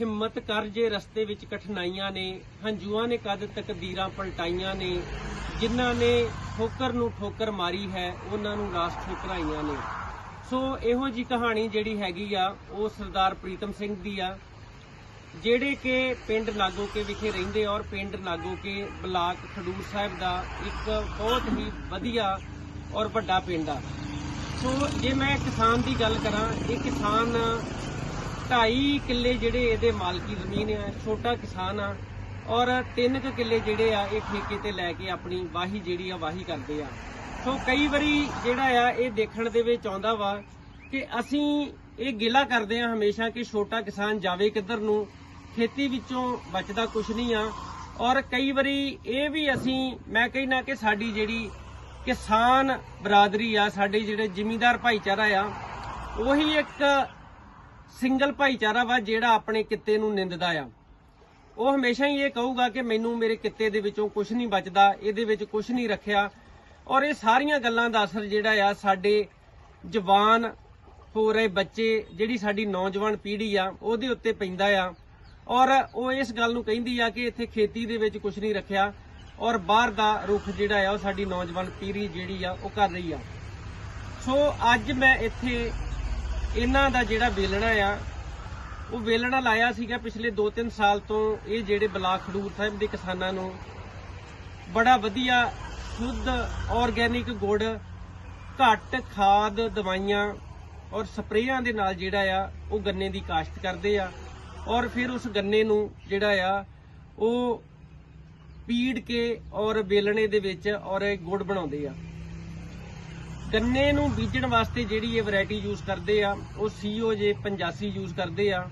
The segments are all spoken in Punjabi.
ਹਿੰਮਤ ਕਰ ਜੇ ਰਸਤੇ ਵਿੱਚ ਕਠਿਨਾਈਆਂ ਨੇ, ਹੰਝੂਆਂ ਨੇ ਕਦ ਤਕਦੀਰਾਂ ਪਲਟਾਈਆਂ ਨੇ, ਜਿਨ੍ਹਾਂ ਨੇ ਠੋਕਰ ਨੂੰ ਠੋਕਰ ਮਾਰੀ ਹੈ, ਉਹਨਾਂ ਨੂੰ ਰਾਸ ਠੋਕਰਾਈਆਂ ਨੇ। ਸੋ ਇਹੋ ਜੀ ਕਹਾਣੀ ਜਿਹੜੀ ਹੈਗੀ ਆ, ਉਹ ਸਰਦਾਰ ਪ੍ਰੀਤਮ ਸਿੰਘ ਦੀ ਆ, ਜਿਹੜੇ ਕਿ ਪਿੰਡ ਨਾਗੋਕੇ ਵਿਖੇ ਰਹਿੰਦੇ ਔਰ ਪਿੰਡ ਨਾਗੋਕੇ ਬਲਾਕ ਖਡੂਰ ਸਾਹਿਬ ਦਾ ਇੱਕ ਬਹੁਤ ਹੀ ਵਧੀਆ ਔਰ ਵੱਡਾ ਪਿੰਡ ਆ। ਸੋ ਜੇ ਮੈਂ ਕਿਸਾਨ ਦੀ ਗੱਲ ਕਰਾਂ, ਇਹ ਕਿਸਾਨ ਢਾਈ ਕਿੱਲੇ ਜਿਹੜੇ ਇਹਦੇ ਮਾਲਕੀ ਜ਼ਮੀਨ ਆ, ਛੋਟਾ ਕਿਸਾਨ ਆ ਔਰ ਤਿੰਨ ਕੁ ਕਿੱਲੇ ਜਿਹੜੇ ਆ ਇਹ ਠੇਕੇ ਤੇ ਲੈ ਕੇ ਆਪਣੀ ਵਾਹੀ ਜਿਹੜੀ ਆ ਵਾਹੀ ਕਰਦੇ ਆ। ਸੋ ਕਈ ਵਾਰੀ ਜਿਹੜਾ ਆ ਇਹ ਦੇਖਣ ਦੇ ਵਿੱਚ ਆਉਂਦਾ ਵਾ ਕਿ ਅਸੀਂ ਇਹ ਗਿਲਾ ਕਰਦੇ ਆ ਹਮੇਸ਼ਾ ਕਿ ਛੋਟਾ ਕਿਸਾਨ ਜਾਵੇ ਕਿੱਧਰ ਨੂੰ, ਖੇਤੀ ਵਿੱਚੋਂ ਬਚਦਾ ਕੁਝ ਨਹੀਂ ਆ ਔਰ ਕਈ ਵਾਰੀ ਇਹ ਵੀ ਅਸੀਂ, ਮੈਂ ਕਹਿਣਾ ਕਿ ਸਾਡੀ ਜਿਹੜੀ ਕਿਸਾਨ ਬਰਾਦਰੀ ਆ, ਸਾਡੇ ਜਿਹੜੇ ਜ਼ਿਮੀਂਦਾਰ ਭਾਈਚਾਰਾ ਆ, ਉਹੀ ਇੱਕ ਸਿੰਗਲ ਭਾਈਚਾਰਾ ਵਾ ਜਿਹੜਾ ਆਪਣੇ ਕਿੱਤੇ ਨੂੰ ਨਿੰਦਦਾ ਆ। ਉਹ ਹਮੇਸ਼ਾ ਹੀ ਇਹ ਕਹੂਗਾ ਕਿ ਮੈਨੂੰ ਮੇਰੇ ਕਿੱਤੇ ਦੇ ਵਿੱਚੋਂ ਕੁਝ ਨਹੀਂ ਬਚਦਾ, ਇਹਦੇ ਵਿੱਚ ਕੁਝ ਨਹੀਂ ਰੱਖਿਆ। ਔਰ ਇਹ ਸਾਰੀਆਂ ਗੱਲਾਂ ਦਾ ਅਸਰ ਜਿਹੜਾ ਆ, ਸਾਡੇ ਜਵਾਨ ਹੋ ਰਹੇ ਬੱਚੇ, ਜਿਹੜੀ ਸਾਡੀ ਨੌਜਵਾਨ ਪੀੜ੍ਹੀ ਆ, ਉਹਦੇ ਉੱਤੇ ਪੈਂਦਾ ਆ। ਔਰ ਉਹ ਇਸ ਗੱਲ ਨੂੰ ਕਹਿੰਦੀ ਆ ਕਿ ਇੱਥੇ ਖੇਤੀ ਦੇ ਵਿੱਚ ਕੁਝ ਨਹੀਂ ਰੱਖਿਆ। ਔਰ ਬਾਹਰ ਦਾ ਰੁੱਖ ਜਿਹੜਾ ਆ, ਉਹ ਸਾਡੀ ਨੌਜਵਾਨ ਪੀੜ੍ਹੀ ਜਿਹੜੀ ਆ, ਉਹ ਕਰ ਰਹੀ ਆ। ਸੋ ਅੱਜ ਮੈਂ ਇੱਥੇ ਇਹਨਾਂ ਦਾ ਜਿਹੜਾ ਵੇਲਣਾ ਆ, ਉਹ ਵੇਲਣਾ ਲਾਇਆ ਸੀਗਾ ਪਿਛਲੇ 2-3 ਸਾਲ ਤੋਂ ਇਹ ਜਿਹੜੇ ਬਲਾਕ ਖਡੂਰ ਸਾਹਿਬ ਦੇ ਕਿਸਾਨਾਂ ਨੂੰ। ਬੜਾ ਵਧੀਆ, ਸ਼ੁੱਧ ਆਰਗੈਨਿਕ ਗੁੜ, ਘੱਟ ਖਾਦ ਦਵਾਈਆਂ ਔਰ ਸਪਰੇਆਂ ਦੇ ਨਾਲ ਜਿਹੜਾ ਆ, ਉਹ ਗੰਨੇ ਦੀ ਕਾਸ਼ਤ ਕਰਦੇ ਆ। ਔਰ ਫਿਰ ਉਸ ਗੰਨੇ ਨੂੰ ਜਿਹੜਾ ਆ, ਉਹ ਪੀੜ ਕੇ ਔਰ ਵੇਲਣੇ ਦੇ ਵਿੱਚ ਔਰ ਇਹ ਗੁੜ ਬਣਾਉਂਦੇ ਆ। ਗੰਨੇ ਨੂੰ ਬੀਜਣ ਵਾਸਤੇ ਜਿਹੜੀ ਇਹ ਵੈਰਾਈਟੀ ਯੂਜ਼ ਕਰਦੇ ਆ, ਉਹ ਸੀਓ ਜੇ 85 ਯੂਜ਼ ਕਰਦੇ ਆ।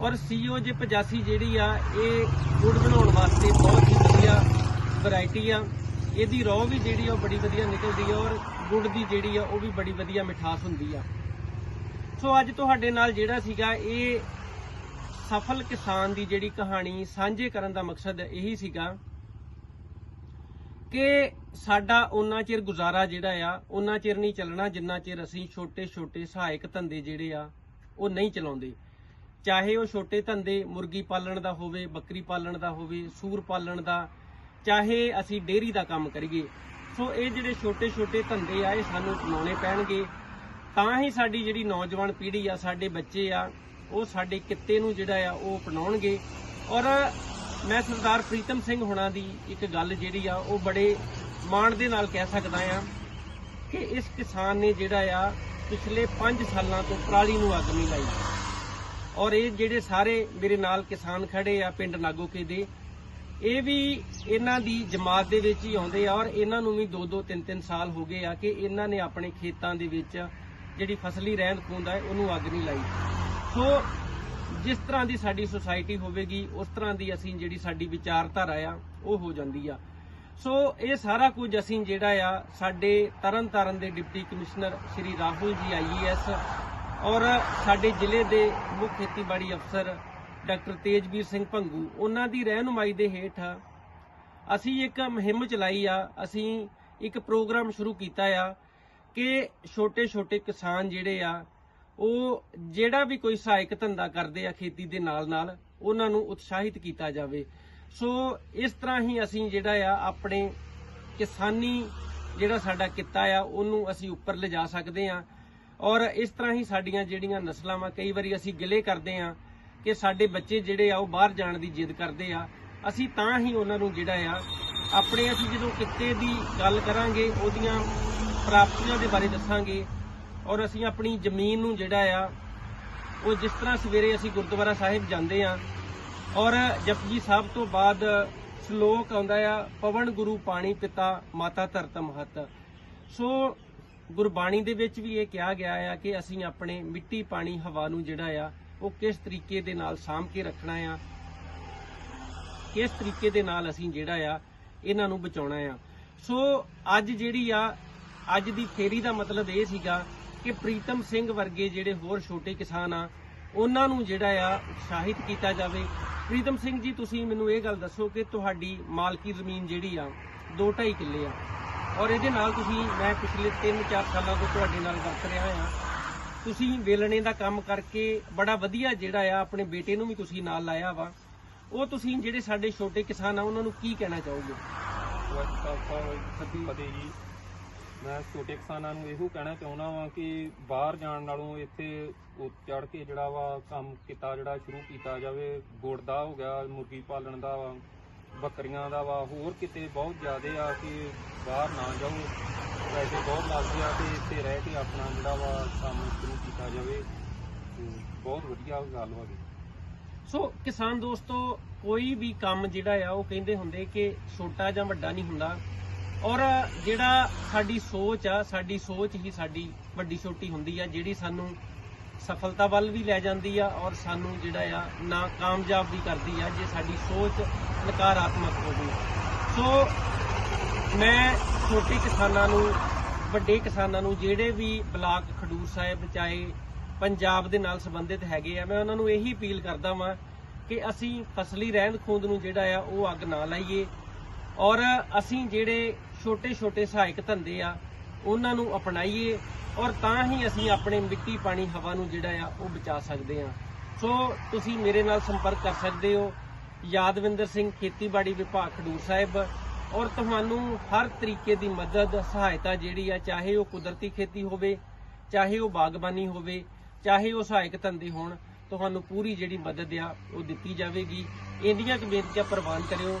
ਔਰ ਸੀਓ ਜੇ 85 ਜਿਹੜੀ ਆ, ਇਹ ਗੁੜ ਬਣਾਉਣ ਵਾਸਤੇ ਬਹੁਤ ਹੀ ਵਧੀਆ ਵੈਰਾਈਟੀ ਆ। ਇਹਦੀ ਰੋਹ ਵੀ ਜਿਹੜੀ ਆ, ਉਹ ਬੜੀ ਵਧੀਆ ਨਿਕਲਦੀ ਆ ਔਰ ਗੁੜ ਦੀ ਜਿਹੜੀ ਆ, ਉਹ ਵੀ ਬੜੀ ਵਧੀਆ ਮਿਠਾਸ ਹੁੰਦੀ ਆ। ਸੋ ਅੱਜ ਤੁਹਾਡੇ ਨਾਲ ਜਿਹੜਾ ਸੀਗਾ, ਇਹ ਸਫਲ ਕਿਸਾਨ ਦੀ ਜਿਹੜੀ ਕਹਾਣੀ ਸਾਂਝੇ ਕਰਨ ਦਾ ਮਕਸਦ ਇਹੀ ਸੀਗਾ ਕਿ ਸਾਡਾ ਉਹਨਾਂ ਚਿਰ ਗੁਜ਼ਾਰਾ ਜਿਹੜਾ ਆ, ਉਹਨਾਂ ਚਿਰ ਨਹੀਂ ਚੱਲਣਾ, ਜਿੰਨਾ ਚਿਰ ਅਸੀਂ ਛੋਟੇ-ਛੋਟੇ ਸਹਾਇਕ ਧੰਦੇ ਜਿਹੜੇ ਆ, ਉਹ ਨਹੀਂ ਚਲਾਉਂਦੇ। ਚਾਹੇ ਉਹ ਛੋਟੇ ਧੰਦੇ ਮੁਰਗੀ ਪਾਲਣ ਦਾ ਹੋਵੇ, ਬੱਕਰੀ ਪਾਲਣ ਦਾ ਹੋਵੇ, ਸੂਰ ਪਾਲਣ ਦਾ, ਚਾਹੇ ਅਸੀਂ ਡੇਅਰੀ ਦਾ ਕੰਮ ਕਰੀਏ। ਸੋ ਇਹ ਜਿਹੜੇ ਛੋਟੇ-ਛੋਟੇ ਧੰਦੇ ਆ, ਇਹ ਸਾਨੂੰ ਚਲਾਉਣੇ ਪੈਣਗੇ। ਤਾਂ ਹੀ ਸਾਡੀ ਜਿਹੜੀ ਨੌਜਵਾਨ ਪੀੜ੍ਹੀ ਆ, ਸਾਡੇ ਬੱਚੇ ਆ, ਉਹ ਸਾਡੇ ਕਿੱਤੇ ਨੂੰ ਜਿਹੜਾ ਆ, ਉਹ ਅਪਣਾਉਣਗੇ। ਔਰ ਮੈਂ ਸਰਦਾਰ ਪ੍ਰੀਤਮ ਸਿੰਘ ਹੁਣਾਂ ਦੀ ਇੱਕ ਗੱਲ ਜਿਹੜੀ ਆ, ਉਹ ਬੜੇ ਮਾਣ ਦੇ ਨਾਲ ਕਹਿ ਸਕਦਾ ਆ ਕਿ ਇਸ ਕਿਸਾਨ ਨੇ ਜਿਹੜਾ ਆ, ਪਿਛਲੇ 5 ਸਾਲਾਂ ਤੋਂ ਪਰਾਲੀ ਨੂੰ ਅੱਗ ਨਹੀਂ ਲਾਈ। ਔਰ ਇਹ ਜਿਹੜੇ ਸਾਰੇ ਮੇਰੇ ਨਾਲ ਕਿਸਾਨ ਖੜੇ ਆ, ਪਿੰਡ ਨਾਗੋਕੇ ਦੇ, ਇਹ ਵੀ ਇਹਨਾਂ ਦੀ ਜਮਾਤ ਦੇ ਵਿੱਚ ਹੀ ਆਉਂਦੇ ਆ ਔਰ ਇਹਨਾਂ ਨੂੰ ਵੀ 2-2 3-3 ਸਾਲ ਹੋ ਗਏ ਆ ਕਿ ਇਹਨਾਂ ਨੇ ਆਪਣੇ ਖੇਤਾਂ ਦੇ ਵਿੱਚ ਜਿਹੜੀ ਫਸਲੀ ਰਹਿੰਦ ਖੂੰਦ ਹੈ ਉਹਨੂੰ ਅੱਗ ਨਹੀਂ ਲਾਈ। ਸੋ ਜਿਸ ਤਰ੍ਹਾਂ ਦੀ ਸਾਡੀ ਸੁਸਾਇਟੀ ਹੋਵੇਗੀ, ਉਸ ਤਰ੍ਹਾਂ ਦੀ ਅਸੀਂ ਜਿਹੜੀ ਸਾਡੀ ਵਿਚਾਰਧਾਰਾ ਆ, ਉਹ ਹੋ ਜਾਂਦੀ ਆ। ਸੋ ਇਹ ਸਾਰਾ ਕੁਝ ਅਸੀਂ ਜਿਹੜਾ ਆ, ਸਾਡੇ ਤਰਨਤਾਰਨ ਦੇ ਡਿਪਟੀ ਕਮਿਸ਼ਨਰ ਸ਼੍ਰੀ ਰਾਹੁਲ ਜੀ ਆਈਏਐਸ ਔਰ ਸਾਡੇ ਜ਼ਿਲ੍ਹੇ ਦੇ ਮੁੱਖ ਖੇਤੀਬਾੜੀ ਅਫਸਰ ਡਾਕਟਰ ਤੇਜਵੀਰ ਸਿੰਘ ਭੰਗੂ, ਉਹਨਾਂ ਦੀ ਰਹਿਨੁਮਾਈ ਦੇ ਹੇਠ ਅਸੀਂ ਇੱਕ ਮੁਹਿੰਮ ਚਲਾਈ ਆ। ਅਸੀਂ ਇੱਕ ਪ੍ਰੋਗਰਾਮ ਸ਼ੁਰੂ ਕੀਤਾ ਆ ਕਿ ਛੋਟੇ-ਛੋਟੇ ਕਿਸਾਨ ਜਿਹੜੇ ਆ ਉਹ ਜਿਹੜਾ ਵੀ ਕੋਈ ਸਹਾਇਕ ਧੰਦਾ ਕਰਦੇ ਆ ਖੇਤੀ ਦੇ ਨਾਲ-ਨਾਲ ਉਹਨਾਂ ਨੂੰ ਉਤਸ਼ਾਹਿਤ ਕੀਤਾ ਜਾਵੇ। ਸੋ ਇਸ ਤਰ੍ਹਾਂ ਹੀ ਅਸੀਂ ਜਿਹੜਾ ਆ ਆਪਣੇ ਕਿਸਾਨੀ ਜਿਹੜਾ ਸਾਡਾ ਕਿੱਤਾ ਆ, ਉਹਨੂੰ ਅਸੀਂ ਉੱਪਰ ਲਿਜਾ ਸਕਦੇ ਆ। ਔਰ ਇਸ ਤਰ੍ਹਾਂ ਹੀ ਸਾਡੀਆਂ ਜਿਹੜੀਆਂ ਨਸਲਾਂ ਵਾ, ਕਈ ਵਾਰੀ ਅਸੀਂ ਗਿਲੇ ਕਰਦੇ ਆ ਕਿ ਸਾਡੇ ਬੱਚੇ ਜਿਹੜੇ ਆ, ਉਹ ਬਾਹਰ ਜਾਣ ਦੀ ਜਿੱਦ ਕਰਦੇ ਆ। ਅਸੀਂ ਤਾਂ ਹੀ ਉਹਨਾਂ ਨੂੰ ਜਿਹੜਾ ਆ, ਆਪਣੇ ਅਸੀਂ ਜਦੋਂ ਕਿੱਤੇ ਦੀ ਗੱਲ ਕਰਾਂਗੇ, ਉਹਦੀਆਂ ਪ੍ਰਾਪਤੀਆਂ ਦੇ ਬਾਰੇ ਦੱਸਾਂਗੇ ਔਰ ਅਸੀਂ ਆਪਣੀ ਜ਼ਮੀਨ ਨੂੰ ਜਿਹੜਾ ਆ, ਉਹ ਜਿਸ ਤਰ੍ਹਾਂ ਸਵੇਰੇ ਅਸੀਂ ਗੁਰਦੁਆਰਾ ਸਾਹਿਬ ਜਾਂਦੇ ਆ ਔਰ ਜਪਜੀ ਸਾਹਿਬ ਤੋਂ ਬਾਅਦ ਸ਼ਲੋਕ ਆਉਂਦਾ ਆ, ਪਵਨ ਗੁਰੂ ਪਾਣੀ ਪਿਤਾ, ਮਾਤਾ ਧਰਤ ਮਹਤ। ਸੋ ਗੁਰਬਾਣੀ ਦੇ ਵਿੱਚ ਵੀ ਇਹ ਕਿਹਾ ਗਿਆ ਆ ਕਿ ਅਸੀਂ ਆਪਣੇ ਮਿੱਟੀ ਪਾਣੀ ਹਵਾ ਨੂੰ ਜਿਹੜਾ ਆ, ਉਹ ਕਿਸ ਤਰੀਕੇ ਦੇ ਨਾਲ ਸਾਂਭ ਕੇ ਰੱਖਣਾ ਆ, ਕਿਸ ਤਰੀਕੇ ਦੇ ਨਾਲ ਅਸੀਂ ਜਿਹੜਾ ਆ, ਇਹਨਾਂ ਨੂੰ ਬਚਾਉਣਾ ਆ। ਸੋ ਅੱਜ ਜਿਹੜੀ ਆ, ਅੱਜ ਦੀ ਫੇਰੀ ਦਾ ਮਤਲਬ ਇਹ ਸੀਗਾ ਕਿ ਪ੍ਰੀਤਮ ਸਿੰਘ ਵਰਗੇ ਜਿਹੜੇ ਹੋਰ ਛੋਟੇ ਕਿਸਾਨ ਆ, ਉਹਨਾਂ ਨੂੰ ਜਿਹੜਾ ਆ ਉਤਸ਼ਾਹਿਤ ਕੀਤਾ ਜਾਵੇ। ਪ੍ਰੀਤਮ ਸਿੰਘ ਜੀ, ਤੁਸੀਂ ਮੈਨੂੰ ਇਹ ਗੱਲ ਦੱਸੋ ਕਿ ਤੁਹਾਡੀ ਮਾਲਕੀ ਜ਼ਮੀਨ ਜਿਹੜੀ ਆ 2.5 ਕਿੱਲੇ ਆ। ਔਰ ਇਹਦੇ ਨਾਲ ਤੁਸੀਂ, ਮੈਂ ਪਿਛਲੇ 3-4 ਸਾਲਾਂ ਤੋਂ ਤੁਹਾਡੇ ਨਾਲ ਵਰਤ ਰਿਹਾ ਆ। ਤੁਸੀਂ ਵੇਲਣੇ ਦਾ ਕੰਮ ਕਰਕੇ ਬੜਾ ਵਧੀਆ ਜਿਹੜਾ ਆ, ਆਪਣੇ ਬੇਟੇ ਨੂੰ ਵੀ ਤੁਸੀਂ ਨਾਲ ਲਾਇਆ ਵਾ। ਉਹ ਤੁਸੀਂ ਜਿਹੜੇ ਸਾਡੇ ਛੋਟੇ ਕਿਸਾਨ ਆ, ਉਹਨਾਂ ਨੂੰ ਕੀ ਕਹਿਣਾ ਚਾਹੋਗੇ? ਵਾਹਿਗੁਰੂ ਜੀ। ਮੈਂ ਛੋਟੇ ਕਿਸਾਨਾਂ ਨੂੰ ਇਹੋ ਕਹਿਣਾ ਚਾਹੁੰਦਾ ਵਾਂ ਕਿ ਬਾਹਰ ਜਾਣ ਨਾਲੋਂ ਇੱਥੇ ਚੜ ਕੇ ਜਿਹੜਾ ਵਾ ਕੰਮ ਕੀਤਾ, ਜਿਹੜਾ ਸ਼ੁਰੂ ਕੀਤਾ ਜਾਵੇ, ਗੁੜ ਦਾ ਹੋ ਗਿਆ, ਮੁਰਗੀ ਪਾਲਣ ਦਾ ਵਾ, ਬੱਕਰੀਆਂ ਦਾ ਵਾ, ਹੋਰ ਕਿਤੇ ਬਹੁਤ ਜ਼ਿਆਦਾ ਆ ਕਿ ਬਾਹਰ ਨਾ ਜਾਓ। ਪੈਸੇ ਬਹੁਤ ਲੱਗਦੇ ਆ ਤੇ ਇੱਥੇ ਰਹਿ ਕੇ ਆਪਣਾ ਜਿਹੜਾ ਵਾ ਕੰਮ ਸ਼ੁਰੂ ਕੀਤਾ ਜਾਵੇ। ਤੇ ਬਹੁਤ ਵਧੀਆ ਗੱਲ ਵਾ ਜੀ। ਸੋ ਕਿਸਾਨ ਦੋਸਤੋ, ਕੋਈ ਵੀ ਕੰਮ ਜਿਹੜਾ ਆ, ਉਹ ਕਹਿੰਦੇ ਹੁੰਦੇ ਕਿ ਛੋਟਾ ਜਾਂ ਵੱਡਾ ਨਹੀਂ ਹੁੰਦਾ। ਔਰ ਜਿਹੜਾ ਸਾਡੀ ਸੋਚ ਆ, ਸਾਡੀ ਸੋਚ ਹੀ ਸਾਡੀ ਵੱਡੀ ਛੋਟੀ ਹੁੰਦੀ ਆ, ਜਿਹੜੀ ਸਾਨੂੰ ਸਫਲਤਾ ਵੱਲ ਵੀ ਲੈ ਜਾਂਦੀ ਆ ਔਰ ਸਾਨੂੰ ਜਿਹੜਾ ਆ ਨਾ ਕਾਮਯਾਬ ਵੀ ਕਰਦੀ ਆ, ਜੇ ਸਾਡੀ ਸੋਚ ਨਕਾਰਾਤਮਕ ਹੋਵੇ। ਸੋ ਮੈਂ ਛੋਟੇ ਕਿਸਾਨਾਂ ਨੂੰ, ਵੱਡੇ ਕਿਸਾਨਾਂ ਨੂੰ, ਜਿਹੜੇ ਵੀ ਬਲਾਕ ਖਡੂਰ ਸਾਹਿਬ ਚਾਹੇ ਪੰਜਾਬ ਦੇ ਨਾਲ ਸੰਬੰਧਿਤ ਹੈਗੇ ਆ, ਮੈਂ ਉਹਨਾਂ ਨੂੰ ਇਹੀ ਅਪੀਲ ਕਰਦਾ ਵਾਂ ਕਿ ਅਸੀਂ ਫਸਲੀ ਰਹਿੰਦ ਖੂੰਦ ਨੂੰ ਜਿਹੜਾ ਆ, ਉਹ ਅੱਗ ਨਾ ਲਾਈਏ। ਔਰ ਅਸੀਂ ਜਿਹੜੇ ਛੋਟੇ ਛੋਟੇ ਸਹਾਇਕ ਧੰਦੇ ਆ, ਉਹਨਾਂ ਨੂੰ ਅਪਣਾਈਏ ਔਰ ਤਾਂ ਹੀ ਅਸੀਂ ਆਪਣੇ ਮਿੱਟੀ ਪਾਣੀ ਹਵਾ ਨੂੰ ਜਿਹੜਾ ਆ, ਉਹ ਬਚਾ ਸਕਦੇ ਆ। ਸੋ ਤੁਸੀਂ ਮੇਰੇ ਨਾਲ ਸੰਪਰਕ ਕਰ ਸਕਦੇ ਹੋ। ਯਾਦਵਿੰਦਰ ਸਿੰਘ, ਖੇਤੀਬਾੜੀ ਵਿਭਾਗ ਖਡੂਰ ਸਾਹਿਬ। ਔਰ ਤੁਹਾਨੂੰ ਹਰ ਤਰੀਕੇ ਦੀ ਮਦਦ, ਸਹਾਇਤਾ ਜਿਹੜੀ ਆ, ਚਾਹੇ ਉਹ ਕੁਦਰਤੀ ਖੇਤੀ ਹੋਵੇ, ਚਾਹੇ ਉਹ ਬਾਗਬਾਨੀ ਹੋਵੇ, ਚਾਹੇ ਉਹ ਸਹਾਇਕ ਧੰਦੇ ਹੋਣ, ਤੁਹਾਨੂੰ ਪੂਰੀ ਜਿਹੜੀ ਮਦਦ ਆ, ਉਹ ਦਿੱਤੀ ਜਾਵੇਗੀ। ਇੰਡੀਆ ਬੇਨਤੀਆਂ ਪ੍ਰਵਾਨ ਕਰਿਓ।